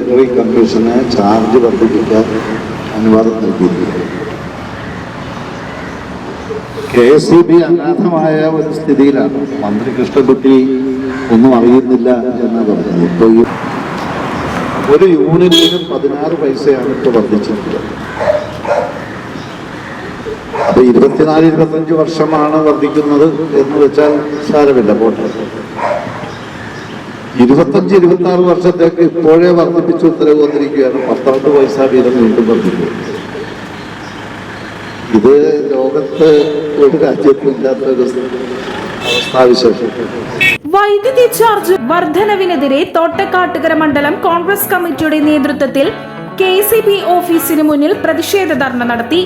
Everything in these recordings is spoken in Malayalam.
ഇലക്ട്രിക് കമ്മീഷന് ചാർജ് വർദ്ധിപ്പിക്കാൻ അനുവാദം നൽകിയിരിക്കുന്നു കെ എസ് ഇ ബി അനാഥമായ ഒരു സ്ഥിതിയിലാണ്. മന്ത്രി കൃഷ്ണൻകുട്ടി ഒന്നും അറിയുന്നില്ല എന്ന് പറഞ്ഞത്. ഇപ്പോൾ ഒരു യൂണിറ്റിന് പതിനാറ് പൈസയാണ് ഇപ്പോൾ വർദ്ധിച്ചിട്ടുള്ളത്. അപ്പൊ ഇരുപത്തിനാല് ഇരുപത്തഞ്ച് വർഷമാണ് വർദ്ധിക്കുന്നത് എന്ന് വെച്ചാൽ സാരമില്ല പോട്ടെ. ഇരുപത്തഞ്ച് ഇരുപത്തി ആറ് വർഷത്തേക്ക് ഇപ്പോഴേ വർദ്ധിപ്പിച്ച് ഉത്തരവ് വന്നിരിക്കുകയാണ്. പന്ത്രണ്ട് പൈസ വീതം വീണ്ടും വർദ്ധിക്കും ഇത് ലോകത്ത് ഒരു രാജ്യത്തും ഇല്ലാത്ത ഒരു അവസ്ഥാവിശേഷം വൈദ്യുതി ചാർജ് വർധനവിനെതിരെ തോട്ടക്കാട്ടുകര മണ്ഡലം കോൺഗ്രസ് കമ്മിറ്റിയുടെ നേതൃത്വത്തിൽ കെ സി ബി ഓഫീസിന് മുന്നിൽ പ്രതിഷേധ ധർണ നടത്തി.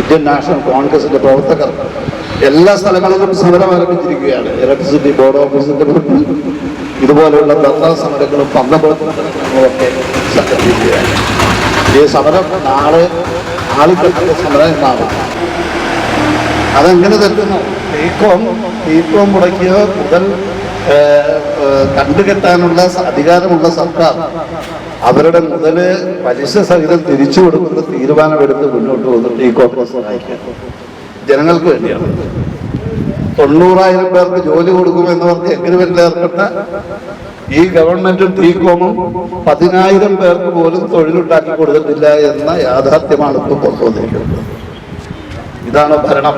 ഇന്ത്യൻ നാഷണൽ കോൺഗ്രസിന്റെ പ്രവർത്തകർ എല്ലാ സ്ഥലങ്ങളിലും സമരം ആരംഭിച്ചിരിക്കുകയാണ്. ഇലക്ട്രിസിറ്റി ബോർഡ് ഓഫീസിന്റെ മുന്നിൽ ഇതുപോലെയുള്ള ധർണാ സമരങ്ങളും പന്തപ്രവർത്തനങ്ങളൊക്കെ സംഘടിപ്പിക്കുകയാണ്. ഈ സമരം നാളെ ആളിക്കത്തിന്റെ സമരം എന്നാണ്. അതെങ്ങനെ തെറ്റുന്നു? തീക്കോം തീക്കോം മുടക്കിയ? മുതൽ കണ്ടുകെട്ടാനുള്ള അധികാരമുള്ള സർക്കാർ അവരുടെ മുതൽ പലിശ സഹിതം തിരിച്ചു കൊടുക്കുന്ന തീരുമാനമെടുത്ത് മുന്നോട്ട് വന്നിട്ട് ഈ കോൺഗ്രസ് സഹായിക്കാൻ ജനങ്ങൾക്ക് വേണ്ടിയാണ്. തൊണ്ണൂറായിരം പേർക്ക് ജോലി കൊടുക്കുമെന്ന് പറഞ്ഞ് എഗ്രിമെന്റിൽ ഏർപ്പെട്ട ഈ ഗവൺമെന്റും ടീകോമും പതിനായിരം പേർക്ക് പോലും തൊഴിലുണ്ടാക്കി കൊടുത്തിട്ടില്ല എന്ന യാഥാർത്ഥ്യമാണ് ഇപ്പോൾ പുറത്തു വന്നിരിക്കുന്നത് ഇതാണ് ഭരണം.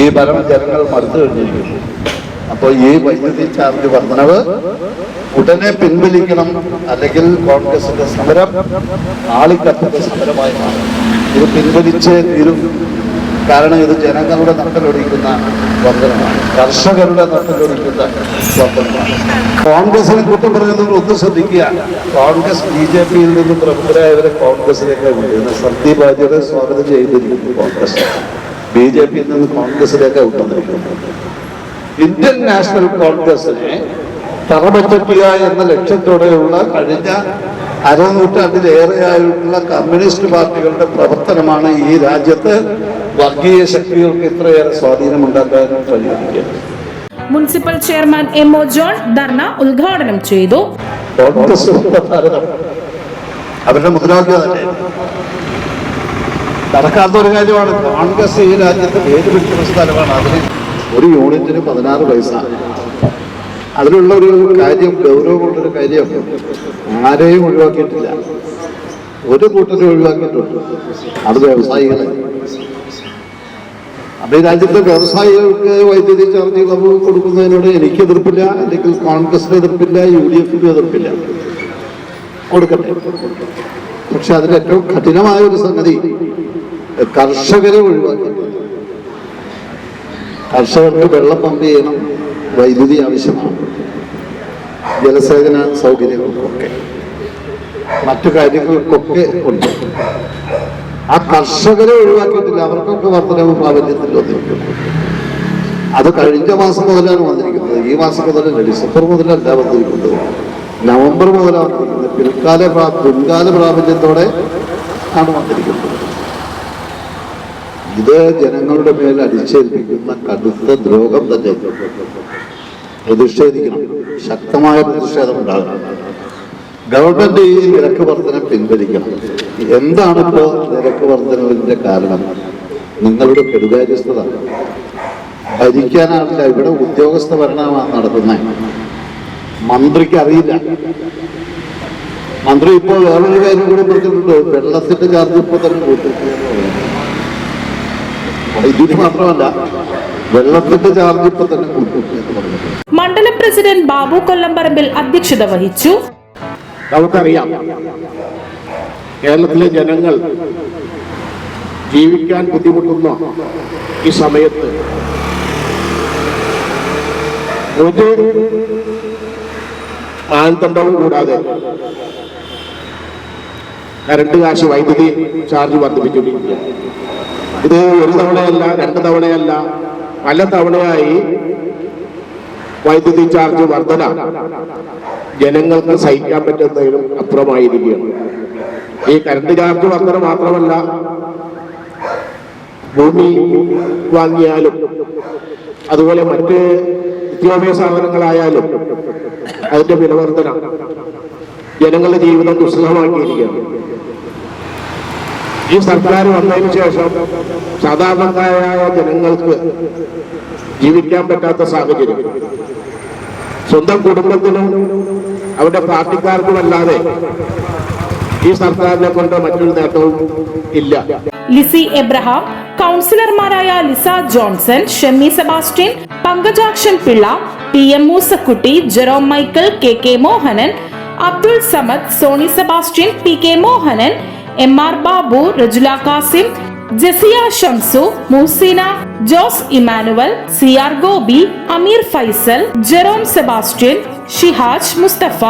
ഈ ഭരണം ജനങ്ങൾ മറുത്തു കഴിഞ്ഞിരിക്കുന്നു. അപ്പോൾ ഈ വൈദ്യുതി ചാർജ് വർധനവ് ഉടനെ പിൻവലിക്കണം അല്ലെങ്കിൽ കോൺഗ്രസിന്റെ സമരം ആളിക്കത്തിന്റെ സമരമായി മാറും. ഇത് പിൻവലിച്ച് തീരും. കാരണം ഇത് ജനങ്ങളുടെ നട്ടലൊടിക്കുന്ന വന്ദനമാണ് കർഷകരുടെ നട്ടലൊടിക്കുന്ന വന്ദനമാണ് കോൺഗ്രസിനെ കുറ്റം പറയുന്നവർ ഒന്ന് ശ്രദ്ധിക്കുക. കോൺഗ്രസ് ബി ജെ പിയിൽ നിന്ന് പ്രമുഖരായവരെ കോൺഗ്രസിലേക്ക് വിടുന്നത് സന്ദീപ് ബാജിയുടെ സ്വാഗതം ചെയ്തിരിക്കുന്നു കോൺഗ്രസ്. ബി ജെ പിയിൽ നിന്ന് കോൺഗ്രസിലേക്ക് വിട്ടുന്നിരിക്കുന്നു ഇന്ത്യൻ നാഷണൽ കോൺഗ്രസിനെ തറപറ്റിക്കുക എന്ന ലക്ഷ്യത്തോടെയുള്ള കഴിഞ്ഞ അരനൂറ്റാണ്ടിലേറെയായിട്ടുള്ള കമ്മ്യൂണിസ്റ്റ് പാർട്ടികളുടെ പ്രവർത്തനമാണ് ഈ രാജ്യത്ത് വർഗീയ ശക്തികൾക്ക് ഇത്രയേറെ സ്വാധീനമുണ്ടാക്കാൻ കഴിയുന്നത് municipal chairman M O John dharna ഉദ്ഘാടനം ചെയ്തു. കോൺഗ്രസ് അവരുടെ മുദ്രാവാക്യം തന്നെ നടക്കാത്ത ഒരു കാര്യമാണ്. കോൺഗ്രസ് ഈ രാജ്യത്ത് ഏത് പിടിക്കുന്ന സ്ഥലമാണ്. അതിന് ഒരു യൂണിറ്റിന് പതിനാറ് പൈസ. അതിലുള്ള ഒരു കാര്യം ഗൗരവമുള്ളൊരു കാര്യം ആരെയും ഒഴിവാക്കിയിട്ടില്ല. ഒരു കൂട്ടരെ ഒഴിവാക്കിയിട്ടുണ്ട്. അത് വ്യവസായികളെ. അപ്പൊ ഈ രാജ്യത്തെ വ്യവസായികൾക്ക് വൈദ്യുതി ചാർജ് ഇളവ് കൊടുക്കുന്നതിനോട് എനിക്ക് എതിർപ്പില്ല അല്ലെങ്കിൽ കോൺഗ്രസിന് എതിർപ്പില്ല യു ഡി എഫിന് എതിർപ്പില്ല. കൊടുക്കട്ടെ. പക്ഷെ അതിൽ ഏറ്റവും കഠിനമായ ഒരു സംഗതി കർഷകരെ ഒഴിവാക്കി കർഷകർക്ക് വെള്ളം പമ്പ് ചെയ്യണം. വൈദ്യുതി ആവശ്യമാണ്. ജലസേചന സൗകര്യങ്ങൾക്കൊക്കെ മറ്റു കാര്യങ്ങൾക്കൊക്കെ ഉണ്ട്. ആ കർഷകരെ ഒഴിവാക്കിയിട്ടില്ല. അവർക്കൊക്കെ വർധനവ് പ്രാബല്യത്തിൽ വന്നിട്ടുണ്ട് അത് കഴിഞ്ഞ മാസം മുതലാണ് വന്നിരിക്കുന്നത്. ഈ മാസം മുതലല്ല ഡിസംബർ മുതലല്ല വന്നിരിക്കുന്നത്. നവംബർ മുതലാണ് വന്നിരിക്കുന്നത്. പിൽക്കാല പ്രാ പിൻകാല പ്രാബല്യത്തോടെ ആണ് വന്നിരിക്കുന്നത്. ഇത് ജനങ്ങളുടെ മേൽ അടിച്ചേൽപ്പിക്കുന്ന കടുത്ത ദ്രോഹം തന്നെ പ്രതിഷേധിക്കണം. ശക്തമായ പ്രതിഷേധം ഉണ്ടാകണം. ഗവൺമെന്റ് ഈ നിരക്ക് വർധന പിൻവലിക്കണം. എന്താണ് നിരക്ക് വർധനവിന്റെ കാരണം? നിങ്ങളുടെ കെടുകാര്യസ്ഥത. ഭരിക്കാനാണില്ല ഇവിടെ ഉദ്യോഗസ്ഥ ഭരണമാണ് നടത്തുന്നത് മന്ത്രിക്ക് അറിയില്ല. മന്ത്രി ഇപ്പോൾ വേറൊരു കാര്യം കൂടി പറഞ്ഞിട്ടുണ്ട്. വെള്ളത്തിന്റെ ചാർജ് ഇപ്പൊ തന്നെ കൂട്ടിട്ട് വൈദ്യുതി മാത്രമല്ല വെള്ളത്തിന്റെ ചാർജ് ഇപ്പൊ തന്നെ മണ്ഡലം പ്രസിഡന്റ് ബാബു കൊല്ലംപറമ്പിൽ അധ്യക്ഷത വഹിച്ചു. നമുക്കറിയാം കേരളത്തിലെ ജനങ്ങൾ ജീവിക്കാൻ ബുദ്ധിമുട്ടുന്ന ഈ സമയത്ത് ഒരു മാനദണ്ഡവും കൂടാതെ കരണ്ട് കാശ് വൈദ്യുതി ചാർജ് വർദ്ധിപ്പിച്ചുകൊണ്ടിരിക്കുക ഇത് ഒരു തവണയല്ല രണ്ട് തവണയല്ല പല തവണയായി വൈദ്യുതി ചാർജ് വർധന ജനങ്ങൾക്ക് സഹിക്കാൻ പറ്റുന്നതിനും അപ്പുറമായിരിക്കുകയാണ്. ഈ കരണ്ട് ചാർജ് വർധന മാത്രമല്ല ഭൂമി വാങ്ങിയാലും അതുപോലെ മറ്റ് നിത്യോപയോഗ സാധനങ്ങളായാലും അതിന്റെ വിലവർധന ജനങ്ങളുടെ ജീവിതം ദുസ്സഹമാക്കിയിരിക്കുകയാണ്. ഈ സർക്കാർ വന്നതിന് ശേഷം സാധാരണക്കാരായ ജനങ്ങൾക്ക് ജീവിക്കാൻ പറ്റാത്ത സാഹചര്യം. സ്വന്തം കുടുംബത്തിനും അവരുടെ പാർട്ടിക്കാർക്കുമല്ലാതെ ഈ സർക്കാരിനെ കൊണ്ട് മറ്റൊരു നേട്ടവും ഇല്ല. ലിസി എബ്രഹാം കൗൺസിലർമാരായ Liza Johnson Shemmi Sebastian Pankajakshan Pillai P M Moosakutty Jerome Michael K K Mohanan Abdul Samad Sony Sebastian P K Mohanan M R Babu Rejula Kasim Jasiya Shamsu Museena Jose Emmanuel C R Gopi Ameer Faisal Jerome Sebastian Shihaj Musthafa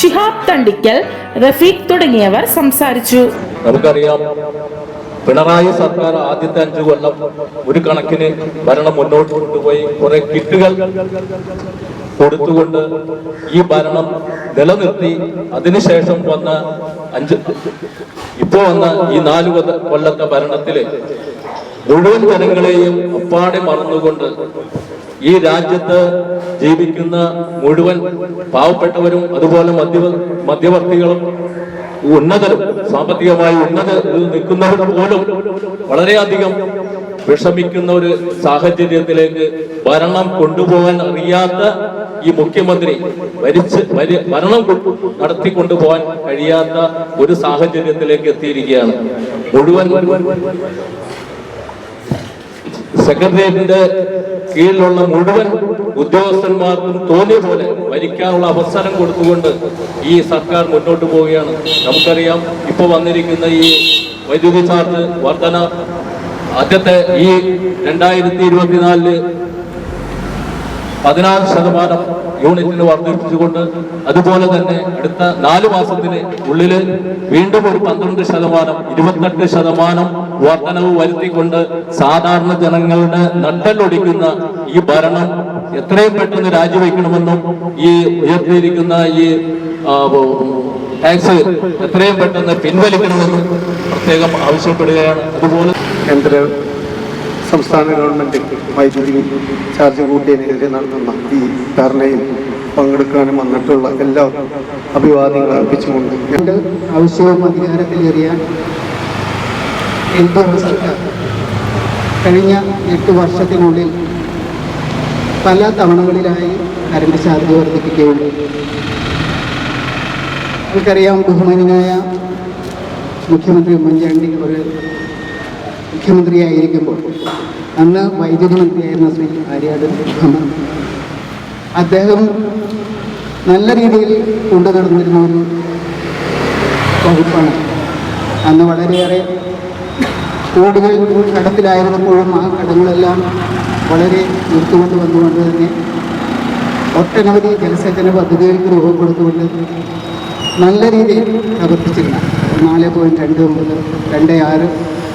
Shihab Thandikkal Rafeeq തുടങ്ങിയവർ സംസാരിച്ചു. നമുക്കറിയാം പിണറായി സർക്കാർ ആദ്യത്തെ അഞ്ചു കൊല്ലം ഒരു കണക്കിന് ഭരണം മുന്നോട്ട് കൊണ്ടുപോയി. കുറെ കിറ്റുകൾ കൊടുത്തുകൊണ്ട് ഈ ഭരണം നിലനിർത്തി അതിനുശേഷം വന്ന അഞ്ച് ഇപ്പോ വന്ന ഈ നാല് കൊല്ല- കൊല്ലത്തെ ഭരണത്തിൽ മുഴുവൻ ജനങ്ങളെയും അപ്പാടെ മറന്നുകൊണ്ട് ഈ രാജ്യത്ത് ജീവിക്കുന്ന മുഴുവൻ പാവപ്പെട്ടവരും അതുപോലെ മധ്യ മധ്യവർത്തികളും ഉന്നതരും സാമ്പത്തികമായി ഉന്നത നിൽക്കുന്നവരും പോലും വളരെയധികം വിഷമിക്കുന്ന ഒരു സാഹചര്യത്തിലേക്ക് ഭരണം കൊണ്ടുപോകാൻ അറിയാത്ത ഈ മുഖ്യമന്ത്രി ഭരിച്ച് ഭരി- ഭരണം നടത്തിക്കൊണ്ടു നടത്തിക്കൊണ്ടുപോകാൻ കഴിയാത്ത ഒരു സാഹചര്യത്തിലേക്ക് എത്തിയിരിക്കുകയാണ്. മുഴുവൻ സെക്രട്ടേറിയറ്റിന്റെ കീഴിലുള്ള മുഴുവൻ ഉദ്യോഗസ്ഥന്മാർക്കും തോന്നിയ പോലെ ഭരിക്കാനുള്ള അവസരം കൊടുത്തുകൊണ്ട് ഈ സർക്കാർ മുന്നോട്ട് പോവുകയാണ്. നമുക്കറിയാം ഇപ്പൊ വന്നിരിക്കുന്ന ഈ വൈദ്യുതി ചാർജ് വർധന ആദ്യത്തെ ഈ രണ്ടായിരത്തി ഇരുപത്തിനാലിൽ പതിനാറ് ശതമാനം യൂണിറ്റിന് വർദ്ധിപ്പിച്ചുകൊണ്ട് അതുപോലെ തന്നെ അടുത്ത നാല് മാസത്തിന് ഉള്ളിൽ വീണ്ടും ഒരു പന്ത്രണ്ട് ശതമാനം ഇരുപത്തെട്ട് ശതമാനം വർധനവ് വരുത്തിക്കൊണ്ട് സാധാരണ ജനങ്ങളുടെ നട്ടലൊടിക്കുന്ന ഈ ഭരണം എത്രയും പെട്ടെന്ന് രാജിവെക്കണമെന്നും ഈ ഉയർത്തിയിരിക്കുന്ന ഈ ടാക്സ് എത്രയും പെട്ടെന്ന് പിൻവലിക്കണമെന്നും പ്രത്യേകം ആവശ്യപ്പെടുകയാണ്. അതുപോലെ കേന്ദ്ര സംസ്ഥാന ഗവൺമെന്റ് വൈദ്യുതി ചാർജ് കൂട്ടിയതിനെതിരെ നടത്തുന്ന ഈ ധർണയിൽ പങ്കെടുക്കാനും വന്നിട്ടുള്ള എല്ലാ അഭിവാദ്യങ്ങൾ അർപ്പിച്ചുകൊണ്ട് എന്റെ ആവശ്യവും അധികാരത്തിലേറിയാൻ എന്തോ സർക്കാർ? കഴിഞ്ഞ എട്ട് വർഷത്തിനുള്ളിൽ പല തവണകളിലായി കരണ്ട് ചാർജ് വർദ്ധിപ്പിക്കുകയുണ്ട് നമുക്കറിയാം ബഹുമാനായ മുഖ്യമന്ത്രി ഉമ്മൻചാണ്ടി ഒരു മുഖ്യമന്ത്രിയായിരിക്കുമ്പോൾ. അന്ന് വൈദ്യുതി മന്ത്രിയായിരുന്ന ശ്രീ ആര്യാട് അദ്ദേഹം നല്ല രീതിയിൽ കൊണ്ടു നടന്നിരുന്ന ഒരു വകുപ്പാണ്. അന്ന് വളരെയേറെ കോടികൾ കടത്തിലായിരുന്നപ്പോഴും ആ കടങ്ങളെല്ലാം വളരെ നിർത്തുകൊണ്ട് വന്നുകൊണ്ട് തന്നെ ഒട്ടനവധി ജലസേചന പദ്ധതികൾക്ക് രൂപം കൊടുത്തുകൊണ്ട് നല്ല രീതിയിൽ പ്രവർത്തിച്ചിരുന്ന. നാല് പോയിന്റ് രണ്ട് ഒമ്പത് രണ്ട് ആറ്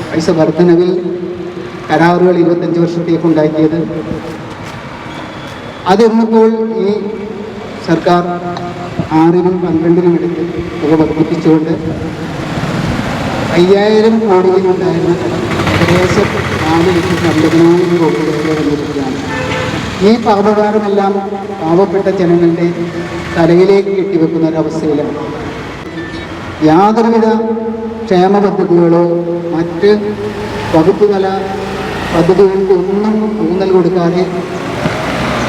പൈസ വർധനവിൽ കരാറുകൾ ഇരുപത്തഞ്ച് വർഷത്തേക്ക് ഉണ്ടാക്കിയത്. അതിരുന്നപ്പോൾ ഈ സർക്കാർ ആറിനും പന്ത്രണ്ടിനും ഇടയ്ക്ക് തുക വർദ്ധിപ്പിച്ചുകൊണ്ട് അയ്യായിരം കോടിയിലുണ്ടായിരുന്ന കടം ഏകദേശം നാല് ലക്ഷത്തി അമ്പതിനായിരം കോടി വരെ വന്നിരിക്കുകയാണ്. ഈ പാപകാരമെല്ലാം പാവപ്പെട്ട ജനങ്ങളുടെ തലയിലേക്ക് കെട്ടിവെക്കുന്ന ഒരവസ്ഥയിലാണ്. യാതൊരുവിധ ക്ഷേമ പദ്ധതികളോ മറ്റ് വകുപ്പ് തല പദ്ധതികൾക്ക് ഒന്നും ഊന്നൽ കൊടുക്കാതെ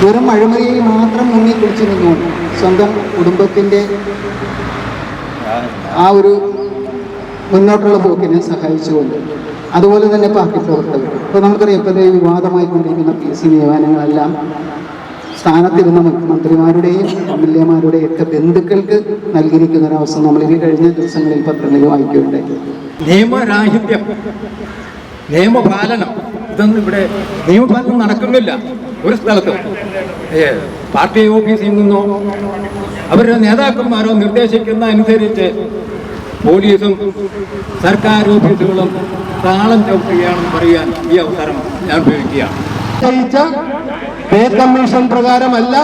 വെറും അഴിമതിയിൽ മാത്രം മുന്നിൽ കുറിച്ച് നിന്നുകൊണ്ട് സ്വന്തം കുടുംബത്തിന്റെ ആ ഒരു മുന്നോട്ടുള്ള പോക്കിനെ സഹായിച്ചുകൊണ്ട് അതുപോലെ തന്നെ പാർട്ടി പ്രവർത്തകർ. ഇപ്പോൾ നമുക്കറിയാം ഇപ്പോൾ വിവാദമായി വിവാദമായിക്കൊണ്ടിരിക്കുന്ന പി സി നിയമനങ്ങളെല്ലാം സ്ഥാനത്തിരുന്ന മുഖ്യമന്ത്രിമാരുടെയും എം എൽ എമാരുടെയും ഒക്കെ ബന്ധുക്കൾക്ക് നൽകിയിരിക്കുന്ന ഒരവസ്ഥ നമ്മൾ ഈ കഴിഞ്ഞ ദിവസങ്ങളിൽ പത്രങ്ങളിൽ വായിക്കുകയുണ്ടായി. നിയമരാഹിത്യം നിയമപാലനം ഇതൊന്നും ഇവിടെ നിയമപാലനം നടക്കുന്നില്ല ഒരു സ്ഥലത്ത്. പാർട്ടി ഓഫീസിൽ നിന്നോ അവരുടെ നേതാക്കന്മാരോ നിർദ്ദേശിക്കുന്ന അനുസരിച്ച് പോലീസും സർക്കാർ ഓഫീസുകളും താളം ചവിട്ടുകയാണെന്ന് പറയാൻ ഈ അവസരം ഞാൻ ഉപയോഗിക്കുകയാണ്. നിശ്ചയിച്ച പേ കമ്മീഷൻ പ്രകാരമല്ല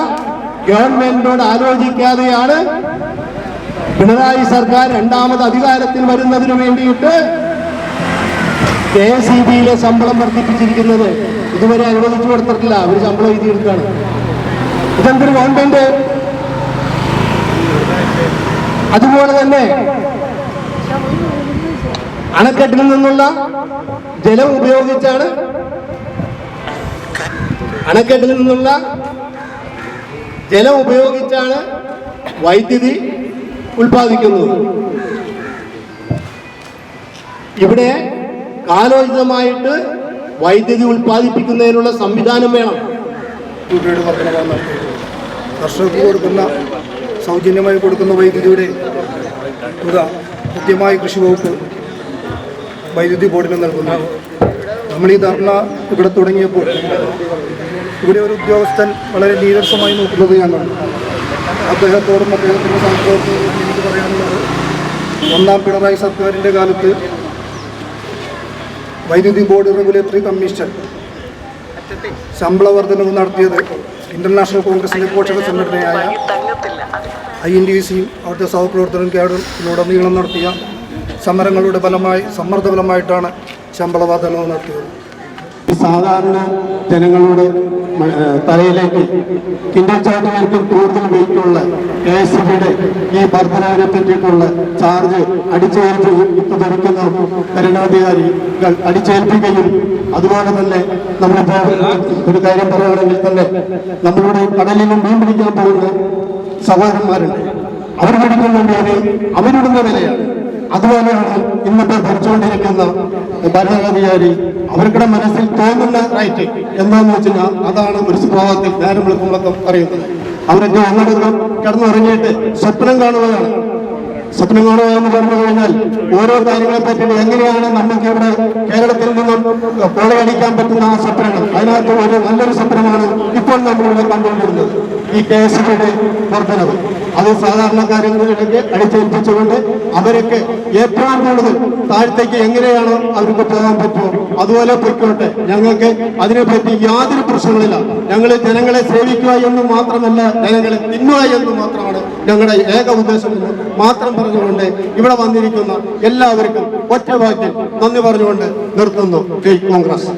ഗവൺമെന്റിനോട് ആലോചിക്കാതെയാണ് പിണറായി സർക്കാർ രണ്ടാമത് അധികാരത്തിൽ വരുന്നതിന് വേണ്ടിയിട്ട് കെ എസ് ഇ ബിയിലെ ശമ്പളം വർദ്ധിപ്പിച്ചിരിക്കുന്നത്. ഇതുവരെ അനുവദിച്ചു കൊടുത്തിട്ടില്ല. അവർ ശമ്പളം എഴുതിയെടുക്കുകയാണ് ഇതെന്തൊരു ഗവൺമെന്റ്? അതുപോലെ തന്നെ അണക്കെട്ടിൽ നിന്നുള്ള ജലം ഉപയോഗിച്ചാണ് അണക്കെട്ടിൽ നിന്നുള്ള ജലം ഉപയോഗിച്ചാണ് വൈദ്യുതി ഉൽപ്പാദിക്കുന്നത്. ഇവിടെ കാലോചിതമായിട്ട് വൈദ്യുതി ഉൽപ്പാദിപ്പിക്കുന്നതിനുള്ള സംവിധാനം വേണം. കർഷകർക്ക് കൊടുക്കുന്ന സൗജന്യമായി കൊടുക്കുന്ന വൈദ്യുതിയുടെ തുക കൃത്യമായി കൃഷി വകുപ്പ് വൈദ്യുതി ബോർഡിന് നൽകുന്നു. നമ്മൾ ഈ ധർണ ഇവിടെ തുടങ്ങിയപ്പോൾ ഇവിടെ ഒരു ഉദ്യോഗസ്ഥൻ വളരെ നീരസമായി നോക്കുന്നത് ഞാൻ അദ്ദേഹത്തോടും അദ്ദേഹത്തിന്റെ സംഘത്തോടും എനിക്ക് പറയാനുള്ളത് ഒന്നാം പിണറായി സർക്കാരിന്റെ കാലത്ത് വൈദ്യുതി ബോർഡ് റെഗുലേറ്ററി കമ്മീഷൻ ശമ്പള വർധനവ് നടത്തിയത് ഇന്റർനാഷണൽ കോൺഗ്രസിന്റെ പോഷക സംഘടനയായ ഐ എൻ ഡി സിയും അവിടുത്തെ സഹപ്രവർത്തകരും കേഡറിലുടനീളം നടത്തിയ സമരങ്ങളുടെ ഫലമായി സമ്മർദ്ദ ഫലമായിട്ടാണ് ശമ്പള വർധനവ് നടത്തിയത്. സാധാരണ ജനങ്ങളുടെ തലയിലേക്ക് കിൻഡർ കൂടുതൽ വെയിറ്റുള്ള കെ എസ് ബിയുടെ ഈ വർധനവിനെ പറ്റിയിട്ടുള്ള ചാർജ് അടിച്ചേൽപ്പി ഭരിക്കുന്ന ഭരണാധികാരികൾ അടിച്ചേൽപ്പിക്കുകയും അതുപോലെ തന്നെ നമ്മളിപ്പോ ഒരു കാര്യം പറയുകയാണെങ്കിൽ തന്നെ നമ്മളുടെ കടലിലും മീൻ പിടിക്കാൻ പോകുന്ന സഹോദരന്മാരുണ്ട്. അവർ പിടിക്കുന്ന വേണ്ടി അവരിടുന്ന വിലയാണ്. അതുപോലെയാണ് ഇന്നിപ്പോൾ ഭരിച്ചുകൊണ്ടിരിക്കുന്ന ഭരണാധികാരി. അവർക്കുടെ മനസ്സിൽ തോന്നുന്ന റൈറ്റ് എന്താന്ന് വെച്ചാൽ അതാണ് ഒരു സ്വഭാവത്തിൽ നേരം വിളിക്കുമ്പോഴൊക്കെ പറയുന്നത്. അവരൊക്കെ ഒന്നടങ്കം കിടന്നുറങ്ങിയിട്ട് സ്വപ്നം കാണുകയാണ്. സ്വപ്നം കാണുക എന്ന് പറഞ്ഞു കഴിഞ്ഞാൽ ഓരോ കാര്യങ്ങളെ പറ്റി എങ്ങനെയാണ് നമുക്ക് ഇവിടെ കേരളത്തിൽ നിന്നും കൊള്ളയടിക്കാൻ പറ്റുന്ന ആ സ്വപ്നങ്ങൾ? അതിനകത്ത് ഒരു നല്ലൊരു സ്വപ്നമാണ് ഇപ്പോൾ നമ്മളിവിടെ കണ്ടുകൊണ്ടിരുന്നത്. ഈ കെ എസ് ബിയുടെ വർധനവ് അത് സാധാരണക്കാരങ്ങളിലേക്ക് അടിച്ചേൽപ്പിച്ചുകൊണ്ട് അവരൊക്കെ ഏറ്റവും കൂടുതൽ താഴത്തേക്ക് എങ്ങനെയാണോ അവർക്ക് പോകാൻ പറ്റുമോ അതുപോലെ പൊയ്ക്കോട്ടെ. ഞങ്ങൾക്ക് അതിനെപ്പറ്റി യാതൊരു പ്രശ്നങ്ങളില്ല. ഞങ്ങൾ ജനങ്ങളെ സേവിക്കുക എന്ന് മാത്രമല്ല ജനങ്ങളെ തിന്നുക എന്ന് മാത്രമാണ് ഞങ്ങളുടെ ഏക ഉദ്ദേശം എന്ന് മാത്രം പറഞ്ഞുകൊണ്ട് ഇവിടെ വന്നിരിക്കുന്ന എല്ലാവർക്കും ഒറ്റ നന്ദി പറഞ്ഞുകൊണ്ട് നിർത്തുന്നു. കോൺഗ്രസ്.